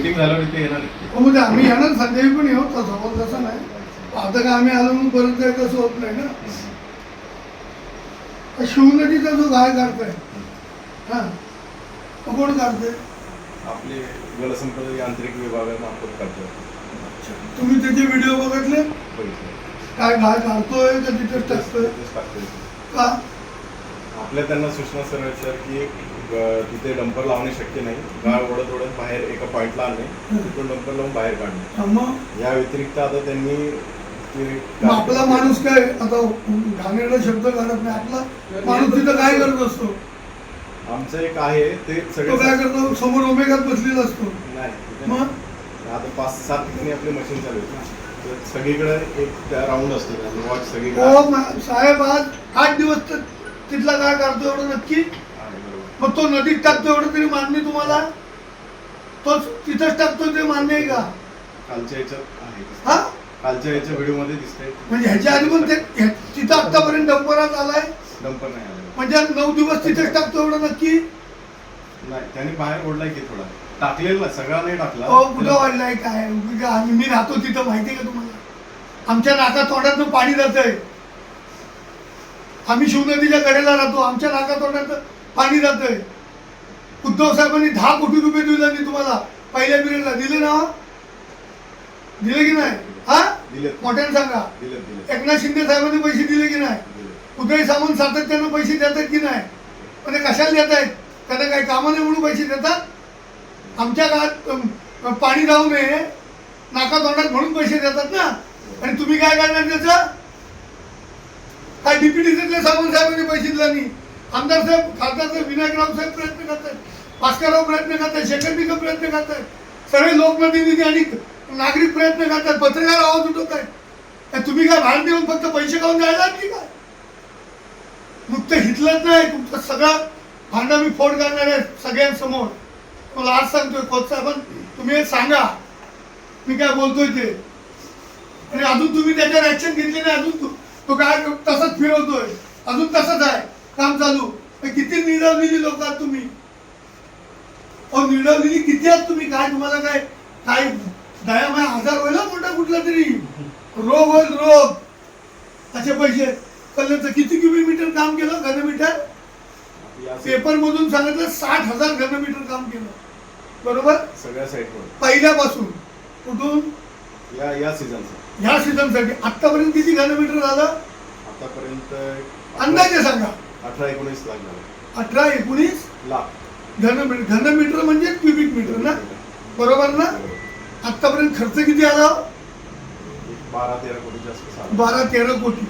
Meeting झाल्यावर इथे येणार. हो म्हणजे आम्ही येणार संध्याकाळी पण येऊ तसं पण तसं नाही. आता काय आम्ही आलो म्हणून परत जायचं असं होत नाही ना. शिवनदीचा जो गाय काढतोय हा कोण काढतोय? आपले जलसंपदा यांत्रिक विभागामार्फत करतो तुम्ही त्याचे व्हिडिओ बघितले. काय गाय काढतोय का तिथेच टाकतोय. का? आपल्या त्यांना सूचना सरळ सर की तिथे डंपर लावणे शक्य नाही. गाळ ओढत ओढत बाहेर एका पॉईंटला आणणे तिथून डंपर लावून बाहेर काढणे. मग? या व्यतिरिक्त आता त्यांनी आपला माणूस काय? आता घाणेरडा शब्द काढत नाही. आपला माणूस तिथं काय करत असतो? आमचं एक आहे ते तो काय सगळे करतो? समोर ओमेगात बसलेला असतो. नाही मग. आता पाच सात ठिकाणी आपली मशीन चालू तर सगळीकडे एक राऊंड असतो वॉच सगळीकडे. हो साहेब आज आठ दिवस तिथला काय काढतो एवढं नक्की? आहे. मग तो नदीत टाकतो एवढं तरी मान्य तुम्हाला? तोच तिथंच टाकतो ते मान्य आहे का? कालच्या याच्यात आहे हा? कालच्या याच्या व्हिडिओमध्ये दिसतंय. म्हणजे ह्याच्या आधी पण ते तिथं आतापर्यंत डंपरात आलाय? डंपर नाही आलेलं म्हणजे नऊ दिवस तिथेच टाकतो एवढं नक्की? नाही त्यांनी बाहेर ओढलाय की थोडा. टाकलेला सगळा नाही टाकला. हो कुठं वाढलाय काय? उगीच आम्ही मी राहतो तिथं माहिती आहे का तुम्हाला? आमच्या नाका तोंडातनं पाणी जातंय. आम्ही शिवनदीच्या कडेला राहतो आमच्या नाका तोंडात पाणी जातंय. उद्धव साहेबांनी दहा कोटी रुपये दिले नाही तुम्हाला. पहिल्या पिरियडला. दिले ना? दिले की नाही? हा? दिलेत. मोठ्याने सांगा. एकनाथ शिंदे साहेबांनी पैसे दिले की नाही. उदय सामंत सातत्यानं पैसे देतात की नाही? पण ते कशाला देत आहेत त्यांना काही कामं नाही म्हणून पैसे देतात? आमच्या गावात अम, पाणी जाऊ नये नाका तोंडात म्हणून पैसे देतात ना? आणि तुम्ही काय करणार त्याचं? काय डिप्युटीचे सामंत साहेबांनी पैसे दिला नाही? आमदार साहेब खासदार साहेब विनायकराव साहेब प्रयत्न करतात भास्करराव प्रयत्न करतात शेखर निकम प्रयत्न करतात सगळे लोकप्रतिनिधी आणि नागरिक प्रयत्न करतात पत्रकार आवाज उठवत आहेत काय तुम्ही काय भांड देऊन फक्त पैसे खाऊन जायला की काय? नुकतं हितलंच नाही तुमचं सगळं भांडा मी फोड करणार आहे सगळ्यांसमोर. मला आज सांगतोय खोत पण तुम्ही हे सांगा. मी काय बोलतोय ते. आणि अजून तुम्ही त्याच्यावर ऍक्शन घेतली नाही अजून तो- तो काय तसंच फिरवतोय. अजून तसंच आहे. काम चालू. किती निडवलेली लोक आहात तुम्ही? अहो निडवलेली किती आहात तुम्ही? काय तुम्हाला काय काय दयामय आजार होईल मोठा कुठला तरी? रोग होईल रोग. असे पैसे. कल्ल्याचं किती किलोमीटर काम केलं घनमीटर? पेपर मधून सांगितलं साठ हजार घनमीटर काम केलं. बरोबर? सगळ्या साईडवर पहिल्यापासून. कुठून? या या सीझनचं. ह्या सीझनसाठी आतापर्यंत किती घनमीटर झालं? आतापर्यंत अंदाजे सांगा. अठरा एकोणीस लाख झाले अठरा एकोणीस? लाख घनमीटर घनमीटर म्हणजे क्युबिक मीटर ना? बरोबर ना? आतापर्यंत खर्च किती आला? बारा तेरा कोटीच्या आसपास आला. बारा तेरा कोटी.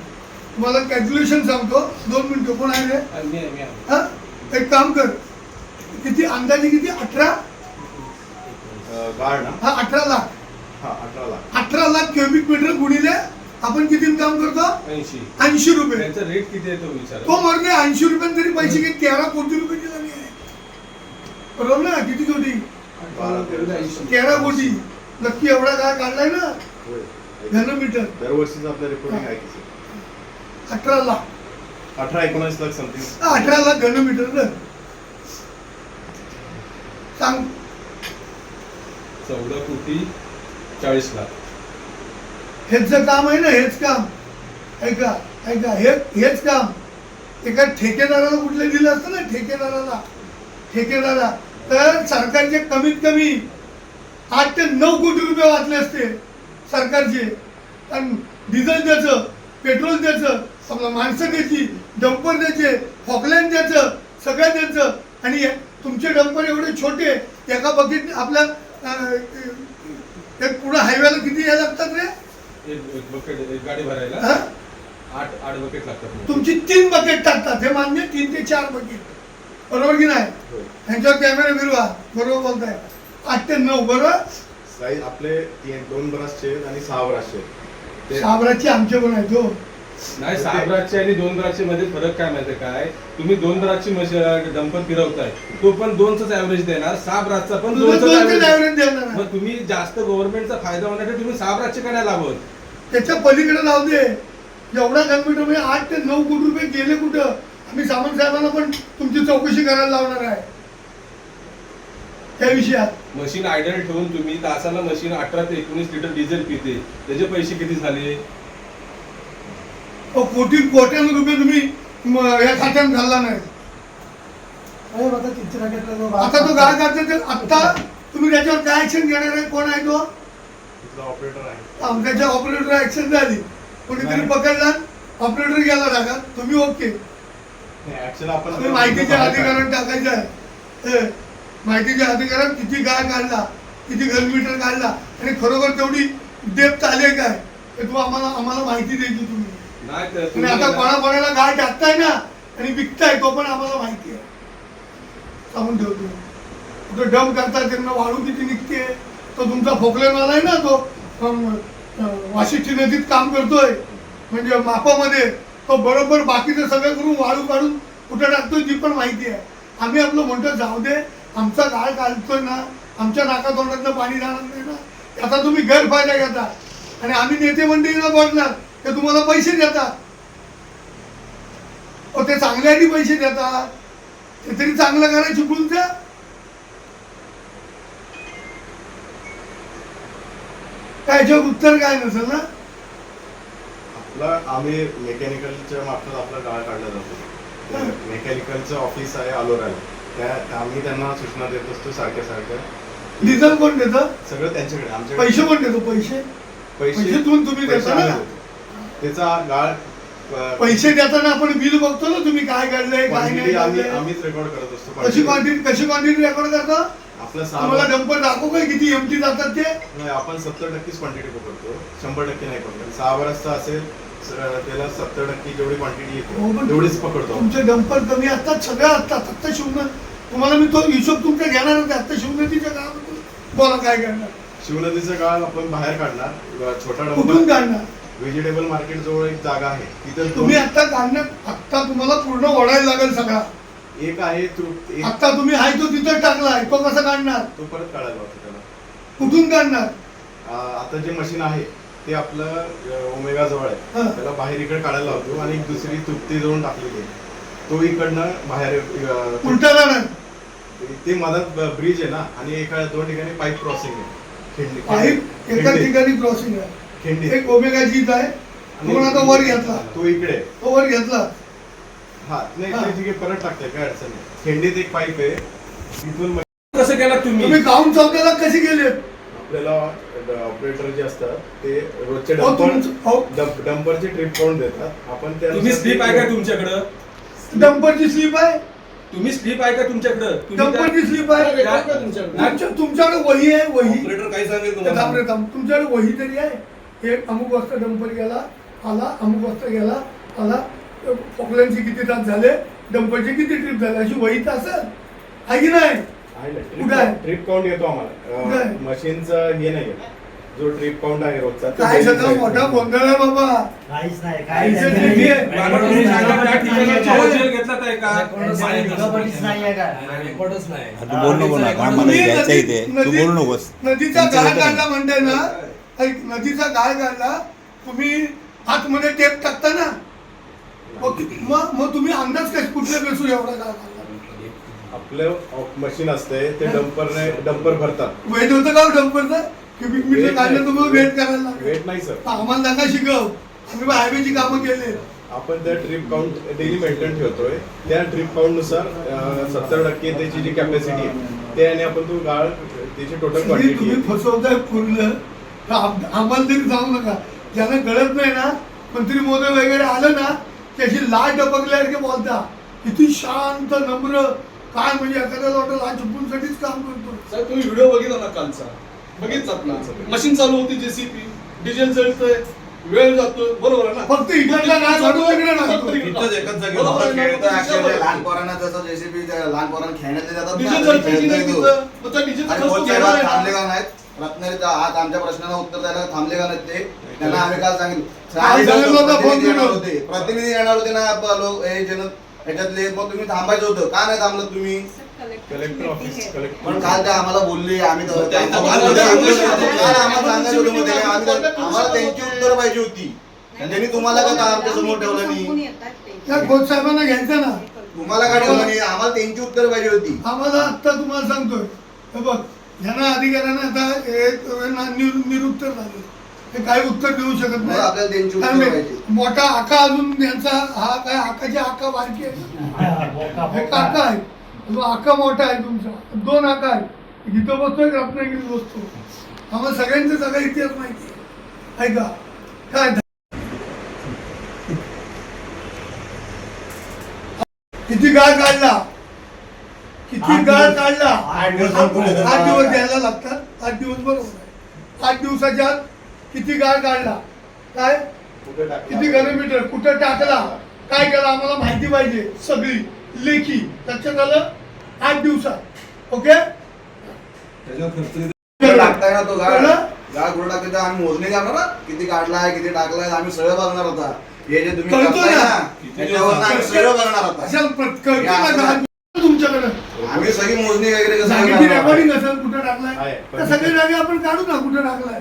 तुम्हाला कॅल्क्युलेशन सांगतो. दोन मिनिटं कोण आहे? हा? एक काम कर. किती अंदाजे किती? अठरा? अं, गाळ ना? हा अठरा लाख. हा अठरा लाख. अठरा लाख क्युबिक मीटर गुणिले आपण किती काम करतो? ऐंशी. ऐंशी रुपये. त्यांचा रेट किती आहे तो विचार. तो मरणे ऐंशी रुपयांनी तरी पैसे किती तेरा कोटी रुपये नाही आहे. बरोबर ना? किती कोटी? बारा तेरा कोटी. नक्की एवढा काय काढलाय ना. घनमीटर. दरवर्षीच आपलं रिपोर्टिंग आहे की sir. अठरा लाख. अठरा एकोणीस लाख समथिंग अठरा लाख घनमीटर ना? सांग. चौदा कोटी चाळीस लाख. हेच काम आहे ना हेच काम. ऐका ऐका हे हेच काम. एका ठेकेदाराला कुठलं दिलं असतं ना ठेकेदाराला. ठेकेदारा तर सरकारचे कमीत कमी आठ ते नऊ कोटी रुपये वाचले असते सरकारचे. आणि डिझेल द्यायचं पेट्रोल द्यायचं समजा माणसं द्यायची डंपर द्यायचे फॉकलँड द्यायचं सगळं द्यायचं. आणि तुमचे डंपर एवढे छोटे एका बकेट आपल्या एक पुढं हायवेला किती यायला लागतात रे? एक एक बकेट एक गाडी भरायला हा? आठ आठ बकेट लागतात तुमची तीन बकेट टाकतात हे मान्य तीन ते चार बकेट. बरोबर की नाही. ह्यांच्यावर कॅमेरा फिरवा बरोबर बोलताय. आठ ते नऊ बरोबर? साईज आपले तीन दोन ब्रासचे आहेत आणि सहा ब्रासचे आहेत. ते साबराची आमचे पण आहेत हो. नाही सहा ब्रासचे आणि दोन ब्रासचे मध्ये फरक काय माहितीये काय? तुम्ही दोन ब्रासची डंपर फिरवताय. तो पण दोनच ऍव्हरेज देणार सहा ब्रासचा पण दोनचे ऍव्हरेज देणार आहे. मग तुम्ही जास्त गव्हर्नमेंटचा फायदा होण्यासाठी तुम्ही सहा ब्रासचे काय नाही लावत त्याच्या पलीकडे लावू दे. एवढा कम्प्युटर म्हणजे आठ ते नऊ कोटी रुपये गेले कुठं? आम्ही सामंत साहेबांना पण तुमची चौकशी करायला लावणार आहे. त्या विषयात. मशीन आयडल ठेवून तुम्ही तासाला मशीन अठरा ते एकोणीस लिटर डिझेल पिते. त्याचे पैसे किती झाले? अहो, कोटी कोट्यानं रुपये तुम्ही म, या खात्यात घालला नाही. आता तो काय करते ते आत्ता तुम्ही त्याच्यावर काय ऍक्शन घेणार आहे कोण आहे तो? आमच्या ऑपरेटर ऍक्शन झाली. कोणीतरी. पकडला ऑपरेटर गेला टाका तुम्ही ओके तुम्ही माहितीच्या अधिकारात टाकायचं आहे. माहितीच्या अधिकारात किती गाय काढला किती घनमीटर काढला आणि खरोखर तेवढी डेप्थ आले काय? हे तू आम्हाला आम्हाला माहिती द्यायची तुम्ही. आणि आता कोणाकोणाला गाय टाकताय ना आणि विकताय तो पण आम्हाला माहिती आहे. सांगून ठेवतो. कुठं डम करताय त्यांना वाळू किती निघते? तो तुमचा फोकलेनवाला आहे ना तो. वाशिष्ठी नदीत काम करतोय. म्हणजे मापामध्ये. तो बरोबर बाकीचं सगळं करून वाळू काढून कुठं टाकतोय ती पण माहिती आहे. आम्ही आपलं म्हणतो जाऊ दे. आमचा गाळ काढतोय ना. आमच्या नाकातोंडातलं पाणी जाणार नाही ना. आता तुम्ही गैरफायदा घेता आणि आम्ही नेते मंडळीला बोलणार ते तुम्हाला पैसे देतात. हो, ते चांगल्यासाठी पैसे देतात. ते तरी चांगलं करायला शिकून द्या. काय याच्यावर उत्तर काय नसेल ना? आपलं आम्ही मेकॅनिकलच्या मार्फत आपला गाळ काढला जातो. मेकॅनिकलचं ऑफिस आहे अलोराला त्या आम्ही त्यांना सूचना देत असतो सारख्या सारख्या. डिझेल कोण देतं? सगळं त्यांच्याकडे आमच्याकडे. पैसे कोण देतो? पैसे? पैसे तुम्ही देता ना? त्याचा गाळ पैसे देताना आपण बिल बघतो ना तुम्ही काय काढलंय काय नाही. आम्हीच रेकॉर्ड करत असतो कशी. क्वांटिटी कशी क्वांटिटी रेकॉर्ड करता? आपलं डंपर दाखवू काय? किती एमटी जातात ते? नाही आपण सत्तर टक्केच क्वांटिटी पकडतो शंभर टक्के नाही पकडत सहा बरसचा असेल त्याला सत्तर टक्के जेवढी क्वांटिटी हो, येते पण तेवढीच पकडतो. तुमचे डंपर कमी असतात सगळे असतात फक्त शिवण तुम्हाला मी तो हिशोब तुमचा घेणार होते. आता शिवनदीच्या काळामध्ये बोला काय करणार? शिवनदीचं गाळ आपण बाहेर काढणार. छोटा डंपर काढणार? व्हेजिटेबल मार्केट जवळ एक जागा आहे. तिथे तुम्ही आता काढण्यात आता तुम्हाला पूर्ण ओढायला लागेल सगळा. एक आहे तो एक आता तुम्ही आहे तो तिथं टाकलाय तो कसा काढणार? तो परत काढायला होता त्याला. कुठून काढणार? आता जे मशीन आहे ते आपलं ओमेगा जवळ हा. आहे त्याला बाहेर इकडे काढायला लावतो आणि एक दुसरी तुप्ती जवळ टाकलेली आहे. तो इकडनं बाहेर अं, उलटा ते मधात ब्रिज आहे ना आणि एका दोन ठिकाणी पाईप क्रॉसिंग आहे. पाईप एका. ठिकाणी क्रॉसिंग आहे. खिंडी एक ओमेगा जीत आहे. तो पण आता वर घेतला. तो इकडे. तो वर घेतला. हा नाही हा. ते ठीक आहे परत टाकते काय अडचण नाही. खिंडीत एक पाईप आहे. तिथून मग कसं केला तुम्ही? तुम्ही काउंट चौकाला कसे गेले? आपल्याला ऑपरेटर जे असतात ते रोजचे अहो, डंपर तुमचं- अहो, डंप- डंपरचे ट्रिप काउंट देतात. आपण त्या तुम्ही स्लिप आहे का तुमच्याकडं? डंपरची स्लीप आहे. तुम्ही स्लिप आहे का तुमच्याकडं? तुम्ही त्या- डंपरची स्लीप आहे. तुमच्या- तुमच्याकडे वही आहे वही. ऑपरेटर काय सांगेल थांब तुम्हाला रे थांब. तुमच्याकडे वही तरी आहे. एक अमुक वाजता डंपर गेला आला अमुक वाजता गेला आला पॉकल्यांचे किती तास झाले डंपरचे किती ट्रिप झाले अशी वही तर असेल आहे की नाही? ट्रिप काउंट येतो आम्हाला? मशीनचं हे नाही. जो ट्रिप काउंट आहे रोजचा काय daily सगळं मोठा. गोंधळ आहे बाबा काहीच नाही काही तू बोल नको ना बोल नकोस नदीचा होतं काढला ना. म्हणताय ना नदीचा गाळ काढला तुम्ही आतमध्ये टेप टाकता ना? मग मग तुम्ही अंदाज काय कुठल्या बेसू एवढा गाळ काढला आपलं मशीन असते ते डंपरने डंपर भरतात. वेट होतं का डंपरचं क्युबिक मीटर काढलं. तुम्हाला वेट करायला वेट नाही सर. आम्हाला नका शिकव. आम्ही हायवेची कामं केले. आपण त्या ट्रिप काउंट डेली मेंटेन ठेवतोय. त्या ट्रिप काउंटनुसार सत्तर टक्के त्याची जी कॅपॅसिटी आहे त्याने आपण तो गाळ त्याची टोटल क्वांटिटी तुम्ही फसवताय पूर्ण. आम्हाला तरी जाऊ नका ज्यांना कळत नाही ना मंत्री मोदी वगैरे आलं ना त्याची लाट डबकल्यासारखे बोलता किती शांत नम्र काय म्हणजे एखाद्याला वाटतं लाच चुपूनसाठीच काम करतो सर तुम्ही व्हिडिओ बघितला ना कालचा बघितलात ना मशीन चालू होती जेसीपी डिझेल जळतंय वेळ जातोय बरोबर आहे ना फक्त इकडला नाही काढू तिकडे नाही इथंच एकच जागेवर बरोबर आहे, खेळतं, खेळतं actually actually. लहान पोरांना जसं जेसीबी लहान पोरांना खेळण्यात जातात ना, डिझेल तसं जळतंय की नाही खेळतोय तो. तिथं? मग त्या डिझेलचा आणि खर्च कोण घेणार त्याला आहे थांबले ना? का नाहीत रत्नागिरीत आज आमच्या प्रश्नाला उत्तर द्यायला थांबले का नाहीत ते? त्यांना आम्ही काल सांगितलं. होतं, प्रतिनिधी येणार. होते. प्रतिनिधी येणार होते ना लोक हे जन ह्याच्यातले मग तुम्ही थांबायचं होतं. का नाही थांबलं तुम्ही? कलेक्टर ऑफिस पण कलेक्टर काल ते आम्हाला बोलले आम्ही आम्हाला त्यांची उत्तर पाहिजे होती. त्यांनी तुम्हाला का आमच्यासमोर ठेवलं नाही? खोत साहेबांना घ्यायचं ना. तुम्हाला का ठेवलं नाही? आम्हाला त्यांची उत्तर पाहिजे होती. आम्हाला आत्ता तुम्हाला सांगतोय. हे बघ यांना अधिकाऱ्यांना आता हे निरुत्तर झाले. हे काही उत्तर देऊ शकत कारण पाहिजे. मोठा आका अजून यांचा हा काय आकाची आका बारकी आहे बोका हे काका आहे. तो आका मोठा आहे तुमचा. दोन आका आहे इथं बसतोय रत्नागिरीत बसतो आम्हाला सगळ्यांचा सगळा इतिहास माहिती आहे. ऐका. काय किती गाळ काढला? किती गाळ काढला? आठ दिवस आठ पुढे आठ दिवस द्यायला लागतात. आठ दिवस बरोबर आठ दिवसाच्या आत किती गाळ काढला? काय? कुठे टाकला? किती घनमीटर? कुठं टाकला? काय केलं? आम्हाला माहिती पाहिजे. सगळी लेखी. लक्षात आलं? आठ दिवसात. ओके? टाकताय ना तो गाळ कळलं? गाळ कुठं टाकताय? तर आम्ही मोजणी करणार ना? किती काढलाय किती टाकलाय? आम्ही सगळं बघणार होता हे जे तुम्ही कळतो करताय ना. ना त्याच्यावर आम्ही सगळं बघणार होता अशा प्र- कळतं या ना असं- गाळ तुमच्याकडे आम्ही सगळी मोजणी वगैरे जागेची? रेकॉर्डिंग असेल कुठं टाकलाय. त्या सगळे जागे आपण काढू ना कुठं टाकलाय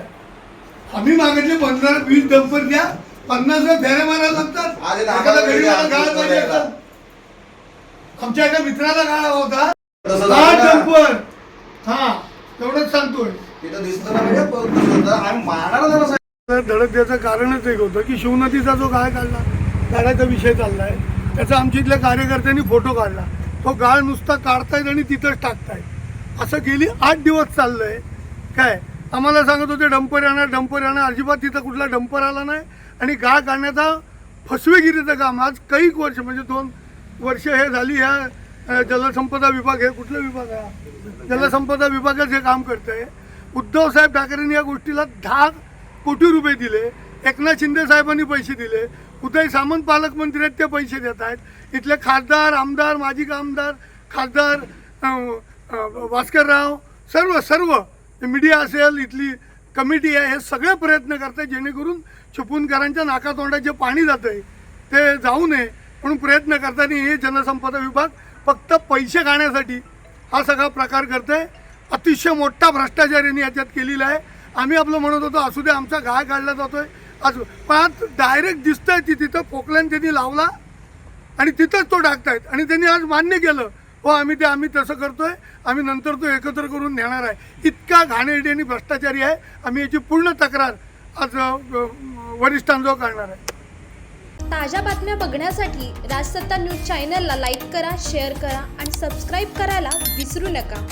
आम्ही मागितले पंधरा वीस डंपर द्या पन्नास फेऱ्या मारायला लागतात एखादा गरीबाला गाळ पाहिजे. आमच्या एका मित्राला गाळा होता आठ. डंपर हा तेवढंच सांगतोय तिथं दिसतं ना म्हणजे. आम्ही मारणार जरा धडक द्यायचं कारणच एक होतं की शिवनदीचा जो गाळ काढला काढायचा विषय चाललाय त्याचा आमच्या इथल्या कार्यकर्त्यांनी फोटो काढला तो गाळ नुसता काढतायत आणि तिथंच टाकतायत. असं गेली आठ दिवस चाललंय. काय? आम्हाला सांगत होते डंपर येणार डंपर येणार अजिबात तिथं कुठला डंपर आला नाही. आणि गाळ काढण्याचा फसवेगिरीचं काम आज कैक वर्ष म्हणजे दोन वर्ष हे झाली ह्या जलसंपदा विभाग हे कुठला विभाग आहे? जलसंपदा विभागात हे काम करतं आहे उद्धव साहेब ठाकरेंनी या गोष्टीला दहा कोटी रुपये दिले. एकनाथ शिंदे साहेबांनी पैसे दिले. उदय सामंत पालकमंत्री आहेत ते पैसे देत आहेत. इथले खासदार आमदार माजी आमदार खासदार भास्करराव सर्व सर्व. मीडिया असेल इथली कमिटी आहे हे सगळे प्रयत्न करतात जेणेकरून चिपळूणकरांच्या नाकातोंडात जे पाणी जातं आहे ते जाऊ नये म्हणून प्रयत्न करताना हे जलसंपदा विभाग फक्त पैसे खाण्यासाठी हा सगळा प्रकार करतोय. अतिशय मोठा भ्रष्टाचार यांनी याच्यात केलेला आहे. आम्ही आपलं म्हणत होतो असू दे आमचा गाय काढला जातो आहे आज पण आज डायरेक्ट दिसतंय ती तिथं. पोकल्यान त्यांनी लावला आणि तिथंच तो टाकतायत. आणि त्यांनी आज मान्य केलं. हो आम्ही ते आम्ही तसं करतोय. आम्ही नंतर तो एकत्र करून नेणार आहे. इतका घाणेरडी आणि भ्रष्टाचारी आहे. आम्ही याची पूर्ण तक्रार आज वरिष्ठांजवळ करणार आहे. ताज्या बातम्या बघण्यासाठी राजसत्ता न्यूज चॅनलला लाईक करा शेअर करा आणि सबस्क्राईब करायला विसरू नका.